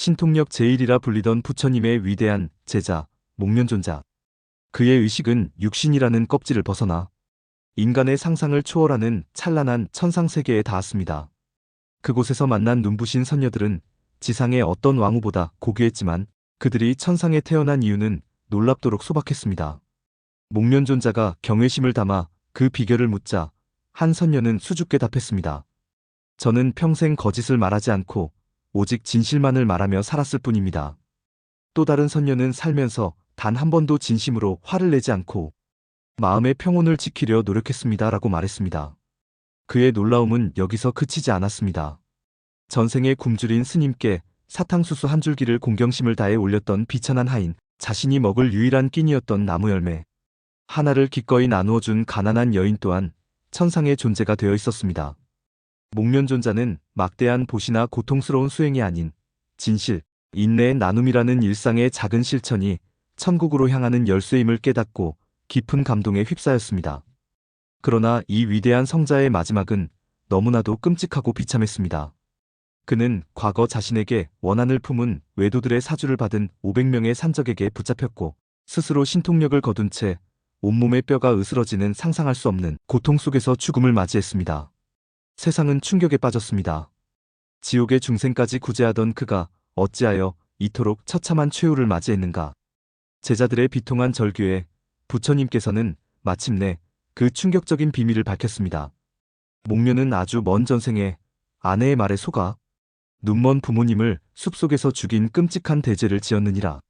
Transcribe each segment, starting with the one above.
신통력 제1이라 불리던 부처님의 위대한 제자, 목련존자. 그의 의식은 육신이라는 껍질을 벗어나 인간의 상상을 초월하는 찬란한 천상세계에 닿았습니다. 그곳에서 만난 눈부신 선녀들은 지상의 어떤 왕후보다 고귀했지만 그들이 천상에 태어난 이유는 놀랍도록 소박했습니다. 목련존자가 경외심을 담아 그 비결을 묻자 한 선녀는 수줍게 답했습니다. 저는 평생 거짓을 말하지 않고 오직 진실만을 말하며 살았을 뿐입니다. 또 다른 선녀는 살면서 단 한 번도 진심으로 화를 내지 않고 마음의 평온을 지키려 노력했습니다 라고 말했습니다. 그의 놀라움은 여기서 그치지 않았습니다. 전생에 굶주린 스님께 사탕수수 한 줄기를 공경심을 다해 올렸던 비천한 하인, 자신이 먹을 유일한 끼니였던 나무 열매. 하나를 기꺼이 나누어 준 가난한 여인 또한 천상의 존재가 되어 있었습니다. 목련존자는 막대한 보시나 고통스러운 수행이 아닌 진실, 인내의 나눔이라는 일상의 작은 실천이 천국으로 향하는 열쇠임을 깨닫고 깊은 감동에 휩싸였습니다. 그러나 이 위대한 성자의 마지막은 너무나도 끔찍하고 비참했습니다. 그는 과거 자신에게 원한을 품은 외도들의 사주를 받은 500명의 산적에게 붙잡혔고 스스로 신통력을 거둔 채 온몸의 뼈가 으스러지는 상상할 수 없는 고통 속에서 죽음을 맞이했습니다. 세상은 충격에 빠졌습니다. 지옥의 중생까지 구제하던 그가 어찌하여 이토록 처참한 최후를 맞이했는가. 제자들의 비통한 절규에 부처님께서는 마침내 그 충격적인 비밀을 밝혔습니다. 목련은 아주 먼 전생에 아내의 말에 속아 눈먼 부모님을 숲속에서 죽인 끔찍한 대죄를 지었느니라.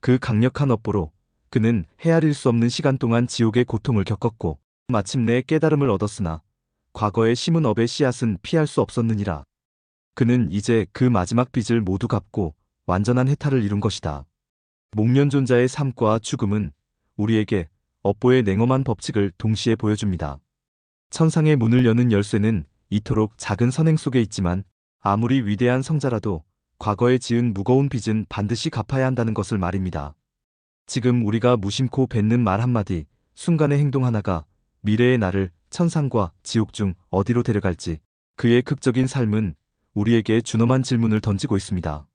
그 강력한 업보로 그는 헤아릴 수 없는 시간 동안 지옥의 고통을 겪었고 마침내 깨달음을 얻었으나 과거의 심은 업의 씨앗은 피할 수 없었느니라. 그는 이제 그 마지막 빚을 모두 갚고 완전한 해탈을 이룬 것이다. 목련존자의 삶과 죽음은 우리에게 업보의 냉엄한 법칙을 동시에 보여줍니다. 천상의 문을 여는 열쇠는 이토록 작은 선행 속에 있지만 아무리 위대한 성자라도 과거에 지은 무거운 빚은 반드시 갚아야 한다는 것을 말입니다. 지금 우리가 무심코 뱉는 말 한마디, 순간의 행동 하나가 미래의 나를 천상과 지옥 중 어디로 데려갈지 그의 극적인 삶은 우리에게 준엄한 질문을 던지고 있습니다.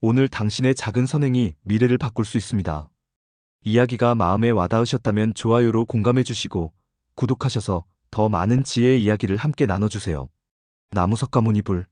오늘 당신의 작은 선행이 미래를 바꿀 수 있습니다. 이야기가 마음에 와닿으셨다면 좋아요로 공감해 주시고 구독하셔서 더 많은 지혜의 이야기를 함께 나눠주세요. 나무석가모니불